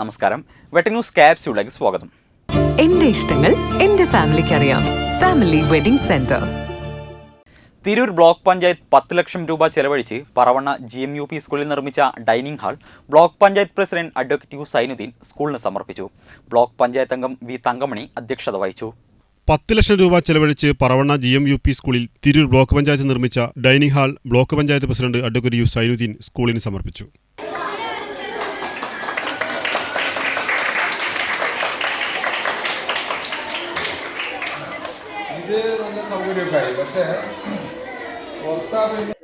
നമസ്കാരം. വെട്ടന്യൂസ് ക്യാപ്സ്യൂളിലേക്ക് സ്വാഗതം. എന്റെ ഇഷ്ടങ്ങൾ എന്റെ ഫാമിലിക്ക് അറിയാം. Family wedding centre. Tirur block panchayat പത്ത് ലക്ഷം രൂപ ചെലവഴിച്ച് Paravanna G M U P സ്കൂളിൽ നിർമ്മിച്ച dining hall block panchayat president advocate U Zainuddin സ്കൂളിന് സമർപ്പിച്ചു. ബ്ലോക്ക് പഞ്ചായത്ത് അംഗം വി തങ്കമണി അധ്യക്ഷത വഹിച്ചു. പത്ത് ലക്ഷം രൂപ ചെലവഴിച്ച് Paravanna G M U P സ്കൂളിൽ തിരൂർ ബ്ലോക്ക് പഞ്ചായത്ത് നിർമ്മിച്ച dining hall block panchayat president advocate U Zainuddin സ്കൂളിന് സമർപ്പിച്ചു.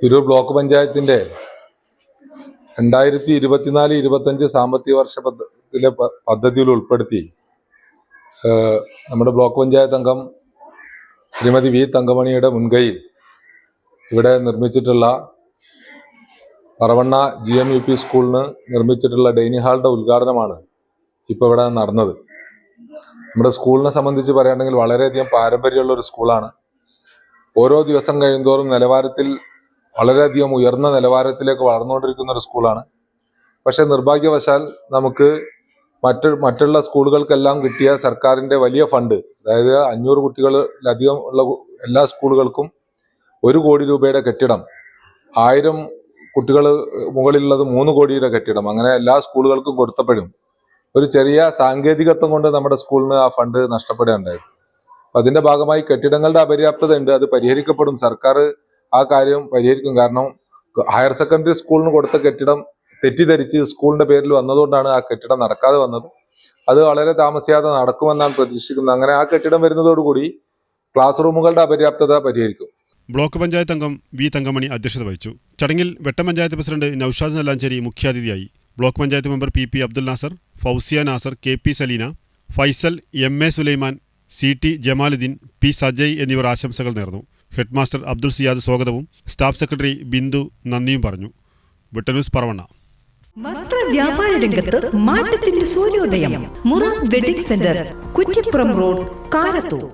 തിരൂർ ബ്ലോക്ക് പഞ്ചായത്തിന്റെ രണ്ടായിരത്തി ഇരുപത്തിനാല് ഇരുപത്തഞ്ച് സാമ്പത്തിക വർഷ പദ്ധതിയിലെ പദ്ധതിയിൽ ഉൾപ്പെടുത്തി നമ്മുടെ ബ്ലോക്ക് പഞ്ചായത്ത് അംഗം ശ്രീമതി വി തങ്കമണിയുടെ മുൻകൈയിൽ ഇവിടെ നിർമ്മിച്ചിട്ടുള്ള Paravanna G M U P സ്കൂളിന് നിർമ്മിച്ചിട്ടുള്ള ഡൈനിങ് ഹാളിന്റെ ഉദ്ഘാടനമാണ് ഇപ്പോൾ ഇവിടെ നടന്നത്. നമ്മുടെ സ്കൂളിനെ സംബന്ധിച്ച് പറയുകയാണെങ്കിൽ വളരെയധികം പാരമ്പര്യമുള്ള ഒരു സ്കൂളാണ്. ഓരോ ദിവസം കഴിയുന്നതോറും നിലവാരത്തിൽ വളരെയധികം ഉയർന്ന നിലവാരത്തിലേക്ക് വളർന്നുകൊണ്ടിരിക്കുന്ന ഒരു സ്കൂളാണ്. പക്ഷെ നിർഭാഗ്യവശാൽ നമുക്ക് മറ്റ് മറ്റുള്ള സ്കൂളുകൾക്കെല്ലാം കിട്ടിയ സർക്കാരിന്റെ വലിയ ഫണ്ട് അതായത് അഞ്ഞൂറ് കുട്ടികളിലധികം ഉള്ള എല്ലാ സ്കൂളുകൾക്കും ഒരു കോടി രൂപയുടെ കെട്ടിടം ആയിരം കുട്ടികൾ മുകളിലുള്ളത് മൂന്ന് കോടിയുടെ കെട്ടിടം അങ്ങനെ എല്ലാ സ്കൂളുകൾക്കും കൊടുത്തപ്പോഴും ഒരു ചെറിയ സാങ്കേതികത്വം കൊണ്ട് നമ്മുടെ സ്കൂളിന് ആ ഫണ്ട് നഷ്ടപ്പെടുകയുണ്ടായി. അപ്പൊ അതിന്റെ ഭാഗമായി കെട്ടിടങ്ങളുടെ അപര്യാപ്തത ഉണ്ട്. അത് പരിഹരിക്കപ്പെടും. സർക്കാർ ആ കാര്യം പരിഹരിക്കും. കാരണം ഹയർ സെക്കൻഡറി സ്കൂളിന് കൊടുത്ത കെട്ടിടം തെറ്റിദ്ധരിച്ച് സ്കൂളിന്റെ പേരിൽ വന്നതുകൊണ്ടാണ് ആ കെട്ടിടം നടക്കാതെ വന്നത്. അത് വളരെ താമസിയാതെ നടക്കുമെന്നാണ് പ്രതീക്ഷിക്കുന്നത്. അങ്ങനെ ആ കെട്ടിടം വരുന്നതോടുകൂടി ക്ലാസ് റൂമുകളുടെ അപര്യാപ്തത പരിഹരിക്കും. ബ്ലോക്ക് പഞ്ചായത്ത് അംഗം വി തങ്കമണി അധ്യക്ഷത വഹിച്ചു. ചടങ്ങിൽ വെട്ടം പഞ്ചായത്ത് പ്രസിഡന്റ് നൌഷാദ് നല്ലാഞ്ചേരി മുഖ്യാതിഥിയായി. Block panchayat member P P Abdul Nasser Fousiya Nasser K P Saleena Faisal M A Sulaiman C T Jamaluddin P Sajay എന്നിവർ ആശംസകൾ നേർന്നു. ഹെഡ്മാസ്റ്റർ അബ്ദുൾ സിയാദ് സ്വാഗതവും സ്റ്റാഫ് സെക്രട്ടറി ബിന്ദു നന്ദിയും പറഞ്ഞു. ബ്രിട്ടനൂസ് പറവണ്ണ. വസ്ത്ര വ്യാപാര രംഗത്ത് മാറ്റത്തിന്റെ സൂര്യോദയം. Mura wedding centre Kuttippuram road Karathur.